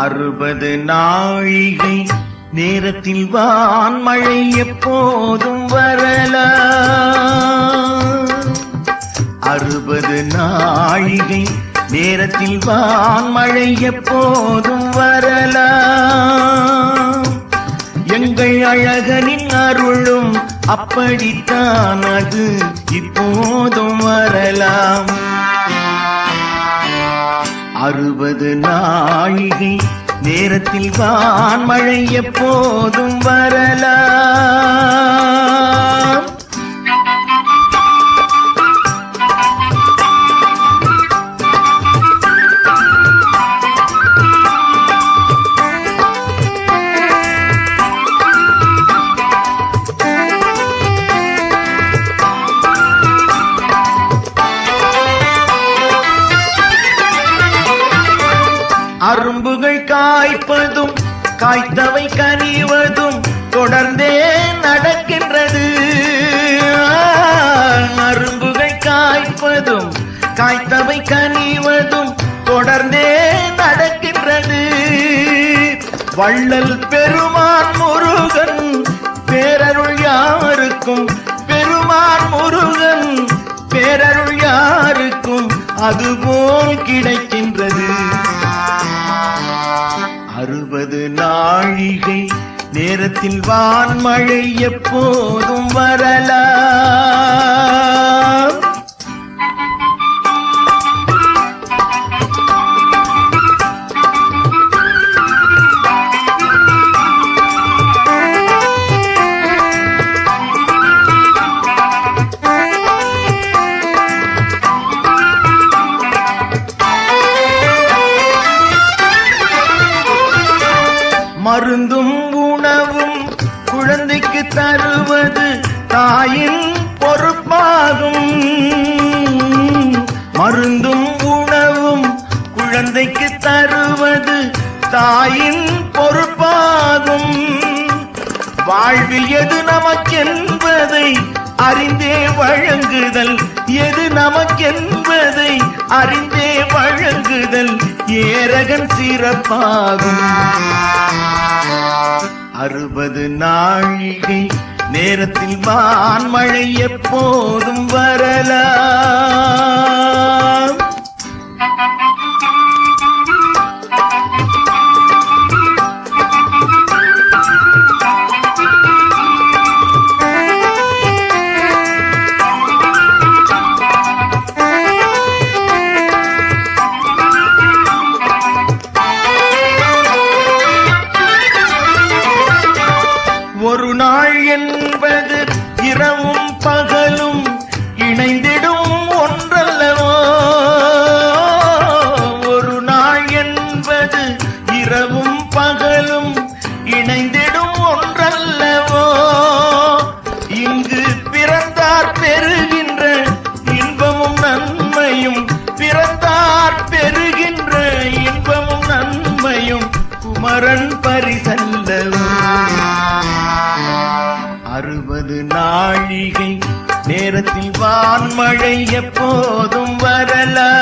அறுபது நாழிகை நேரத்தில் வான்மழை எப்போதும் வரல அறுபது நாழிகை நேரத்தில் வான்மழை எப்போதும் வரல எங்கள் அழகனின் அருளும் அப்படித்தான் அது இப்போதும் வரலாம். அறுபது நாழிகை நேரத்தில் தான் மழை எப்போதும் வரலாம் அரும்புகள் காய்ப்பதும் காய்த்தவை கனிவதும் தொடர்ந்தே நடக்கின்றது. அரும்புகள் காய்ப்பதும் காய்த்தவை கனிவதும் தொடர்ந்தே நடக்கின்றது. வள்ளல் பெருமான் முருகன் பேரருள் யாருக்கும் பெருமான் முருகன் பேரருள் யாருக்கும் அதுபோல் கிடைக்கின்றது. அறுபது நாழிகை நேரத்தில் வான்மழை எப்போதும் வரலாம் மருந்தும் உணவும் குழந்தைக்கு தருவது தாயின் பொறுப்பாகும். மருந்தும் உணவும் குழந்தைக்கு தருவது தாயின் பொறுப்பாகும். வாழ்வில் எது நமக்கென்பதை அறிந்தே வழங்குதல். எது நமக்கென்பதை அறிந்தே வழங்குதல். ஏரகன் சிறப்பாகும். அறுபது நாழிகை நேரத்தில் வான்மழை எப்போதும் வரலாம். என்பது இரவும் பகலும் இணைந்திடும் ஒன்றல்லவோ? ஒரு நாள் என்பது இரவும் பகலும் இணைந்திடும் ஒன்றல்லவோ? இங்கு பிறந்தார் பெறுகின்ற இன்பமும் நன்மையும் பிறந்தார் பெறுகின்ற இன்பமும் நன்மையும் குமரன் பரிசல்லவோ? அறுபது நாழிகை நேரத்தில் வான்மழை எப்போதும் வரலாம்.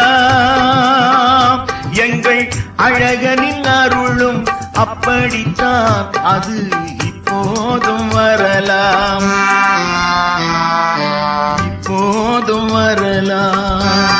எங்கள் அழகனின் அருளும் அப்படித்தான் அது இப்போதும் வரலாம். இப்போதும் வரலாம்.